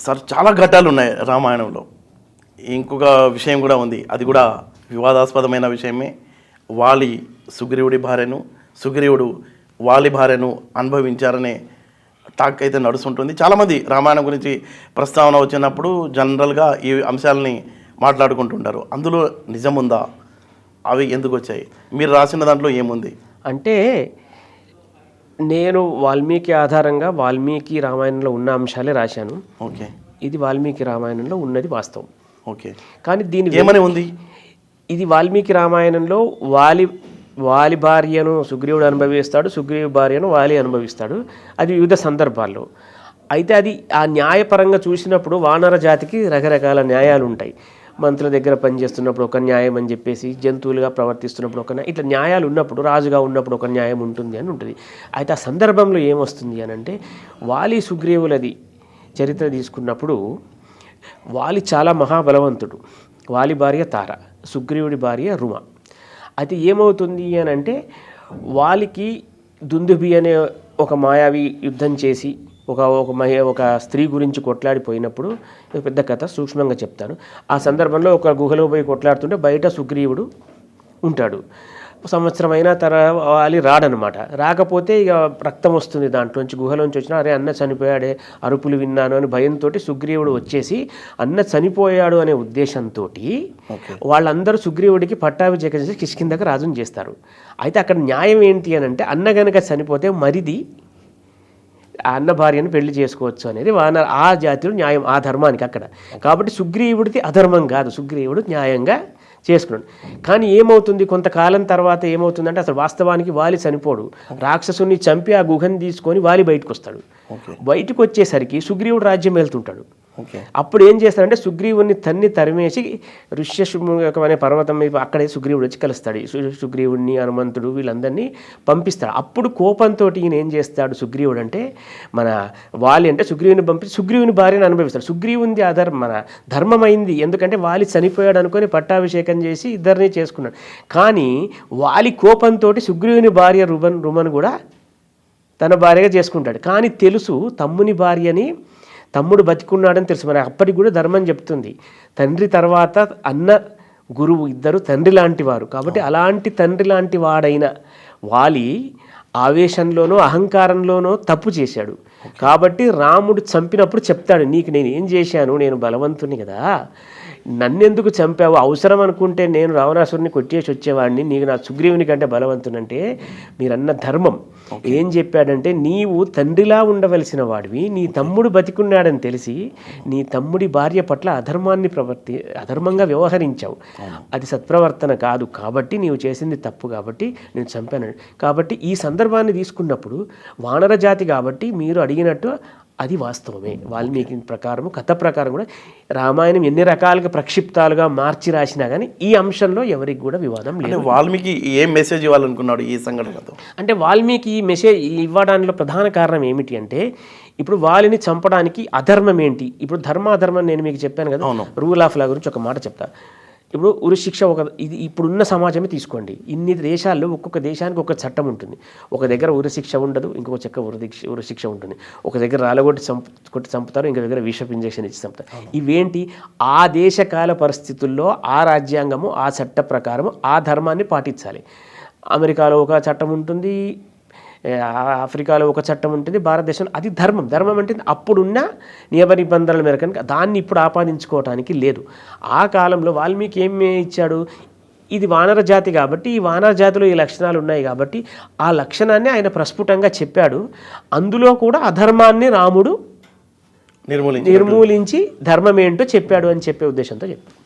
Sir చాలా ఘట్టాలు ఉన్నాయి రామాయణంలో. ఇంకొక విషయం కూడా ఉంది. అది కూడా వివాదాస్పదమైన విషయమే. వాలి సుగ్రీవుడి భార్యను సుగ్రీవుడు వాలి భార్యను అనుభవించారనే టాక్ అయితే నడుస్తుంటుంది. చాలామంది రామాయణం గురించి ప్రస్తావన వచ్చినప్పుడు జనరల్గా ఈ అంశాలని మాట్లాడుకుంటుంటారు. అందులో నిజముందా? అవి ఎందుకు వచ్చాయి? మీరు రాసిన దాంట్లో ఏముంది? అంటే నేను వాల్మీకి ఆధారంగా వాల్మీకి రామాయణంలో ఉన్న అంశాలే రాశాను. ఓకే. ఇది వాల్మీకి రామాయణంలో ఉన్నది వాస్తవం. ఓకే. కానీ దీని ఏమని ఉంది? ఇది వాల్మీకి రామాయణంలో వాలి వాలి భార్యను సుగ్రీవుడు అనుభవిస్తాడు సుగ్రీవు భార్యను వాలి అనుభవిస్తాడు. అది వివిధ సందర్భాల్లో. అయితే అది ఆ న్యాయపరంగా చూసినప్పుడు వానర జాతికి రకరకాల న్యాయాలు ఉంటాయి మంత్రుల దగ్గర పనిచేస్తున్నప్పుడు ఒక న్యాయం అని చెప్పేసి జంతువులుగా ప్రవర్తిస్తున్నప్పుడు ఒక ఇట్లా న్యాయాలు ఉన్నప్పుడు రాజుగా ఉన్నప్పుడు ఒక న్యాయం ఉంటుంది అని ఉంటుంది. అయితే ఆ సందర్భంలో ఏమొస్తుంది అని అంటే వాలి సుగ్రీవులది చరిత్ర తీసుకున్నప్పుడు వాలి చాలా మహాబలవంతుడు. వాలి భార్య తార సుగ్రీవుడి భార్య రుమ. అయితే ఏమవుతుంది అని అంటే వాలికి దుందుబి అనే ఒక మాయావి యుద్ధం చేసి ఒక ఒక మహి ఒక స్త్రీ గురించి కొట్లాడిపోయినప్పుడు పెద్ద కథ సూక్ష్మంగా చెప్తాను. ఆ సందర్భంలో ఒక గుహలో పోయి కొట్లాడుతుంటే బయట సుగ్రీవుడు ఉంటాడు. సంవత్సరం అయినా తర వాలి రాడనమాట. రాకపోతే ఇక రక్తం వస్తుంది దాంట్లోంచి. గుహలోంచి వచ్చిన అరే అన్న చనిపోయాడే అరుపులు విన్నాను అని భయంతో సుగ్రీవుడు వచ్చేసి అన్న చనిపోయాడు అనే ఉద్దేశంతో వాళ్ళందరూ సుగ్రీవుడికి పట్టాభిషేకం చేసి కిష్కిందకు రాజుని చేస్తారు. అయితే అక్కడ న్యాయం ఏంటి అని అంటే అన్న గనక చనిపోతే మరిది అన్న భార్యను పెళ్ళి చేసుకోవచ్చు అనేది వాన ఆ జాతిలో న్యాయం ఆ ధర్మానికి అక్కడ. కాబట్టి సుగ్రీవుడిది అధర్మం కాదు. సుగ్రీవుడు న్యాయంగా చేసుకున్నాడు. కానీ ఏమవుతుంది? కొంతకాలం తర్వాత ఏమవుతుందంటే అసలు వాస్తవానికి వాలి చనిపోడు. రాక్షసుని చంపి ఆ గుహని తీసుకొని వాలి బయటకు వస్తాడు బయటకు వచ్చేసరికి సుగ్రీవుడు రాజ్యం వెళ్తుంటాడు. అప్పుడు ఏం చేస్తాడంటే సుగ్రీవుని తన్ని తరిమేసి ఋష్యశృంగం అనే పర్వతం మీద అక్కడే సుగ్రీవుడు వచ్చి కలుస్తాడు. సుగ్రీవుడిని హనుమంతుడు వీళ్ళందరినీ పంపిస్తాడు అప్పుడు కోపంతో ఈయన ఏం చేస్తాడు సుగ్రీవుడు అంటే మన వాలి అంటే సుగ్రీవుని పంపి సుగ్రీవుని భార్యను అనుభవిస్తాడు. సుగ్రీవుని అధర్మ మన ధర్మమైంది. ఎందుకంటే వాలి చనిపోయాడు అనుకొని పట్టాభిషేకం చేసి ఇద్దరిని చేసుకున్నాడు. కానీ వాలి కోపంతో సుగ్రీవుని భార్య రుమన్ రుమన్ కూడా తన భార్యగా చేసుకుంటాడు. కానీ తెలుసు తమ్ముని భార్యని తమ్ముడు బతికున్నాడని తెలుసు. మరి అప్పటికి కూడా ధర్మం చెప్తుంది. తండ్రి తర్వాత అన్న గురువు ఇద్దరు తండ్రి లాంటి వారు. కాబట్టి అలాంటి తండ్రి లాంటి వాడైన వాలి ఆవేశంలోనో అహంకారంలోనో తప్పు చేశాడు. కాబట్టి రాముడు చంపినప్పుడు చెప్తాడు నీకు నేను ఏం చేశాను? నేను బలవంతుని కదా. నన్నెందుకు చంపావు? అవసరం అనుకుంటే నేను రావణాసురుని కొట్టేసి వచ్చేవాడిని. నీకు నా సుగ్రీవుని కంటే బలవంతునంటే మీరన్న ధర్మం. ఏం చెప్పాడంటే నీవు తండ్రిలా ఉండవలసిన వాడివి. నీ తమ్ముడు బతికున్నాడని తెలిసి నీ తమ్ముడి భార్య పట్ల అధర్మాన్ని ప్రవర్తి అధర్మంగా వ్యవహరించావు. అది సత్ప్రవర్తన కాదు. కాబట్టి నీవు చేసింది తప్పు కాబట్టి నేను చంపాను. కాబట్టి ఈ సందర్భాన్ని తీసుకున్నప్పుడు వానర జాతి కాబట్టి మీరు అడిగినట్టు అది వాస్తవమే. వాల్మీకి ప్రకారం కథ ప్రకారం కూడా రామాయణం ఎన్ని రకాలుగా ప్రక్షిప్తాలుగా మార్చి రాసినా కానీ ఈ అంశంలో ఎవరికి కూడా వివాదం లేదు. వాల్మీకి ఏం మెసేజ్ ఇవ్వాలనుకున్నాడు ఈ సంఘటనతో అంటే వాల్మీకి ఈ మెసేజ్ ఇవ్వడానికి ప్రధాన కారణం ఏమిటి అంటే ఇప్పుడు వాలిని చంపడానికి అధర్మం ఏంటి? ఇప్పుడు ధర్మాధర్మం నేను మీకు చెప్పాను కదా. రూల్ ఆఫ్ లా గురించి ఒక మాట చెప్తా. ఇప్పుడు ఉరి శిక్ష ఒక ఇది ఇప్పుడున్న సమాజమే తీసుకోండి. ఇన్ని దేశాల్లో ఒక్కొక్క దేశానికి ఒక చట్టం ఉంటుంది. ఒక దగ్గర ఉరి శిక్ష ఉండదు ఇంకొక చెక్క ఉరి శిక్ష ఉరి శిక్ష ఉంటుంది. ఒక దగ్గర రాలగొట్టి చంపు కొట్టి చంపుతారు ఇంకో దగ్గర విషపు ఇంజెక్షన్ ఇచ్చి చంపుతారు. ఇవేంటి? ఆ దేశకాల పరిస్థితుల్లో ఆ రాజ్యాంగము ఆ చట్ట ప్రకారము ఆ ధర్మాన్ని పాటించాలి. అమెరికాలో ఒక చట్టం ఉంటుంది ఆఫ్రికాలో ఒక చట్టం ఉంటుంది భారతదేశంలో అది ధర్మం. ధర్మం అంటే అప్పుడున్న నియమ నిబంధనల మేరకు కనుక దాన్ని ఇప్పుడు ఆపాదించుకోవటానికి లేదు. ఆ కాలంలో వాల్మీకి ఏం ఇచ్చాడు? ఇది వానర జాతి కాబట్టి ఈ వానర జాతిలో ఈ లక్షణాలు ఉన్నాయి కాబట్టి ఆ లక్షణాన్ని ఆయన ప్రస్ఫుటంగా చెప్పాడు. అందులో కూడా అధర్మాన్ని రాముడు నిర్మూలించి నిర్మూలించి ధర్మం ఏంటో చెప్పాడు అని చెప్పే ఉద్దేశంతో చెప్పాడు.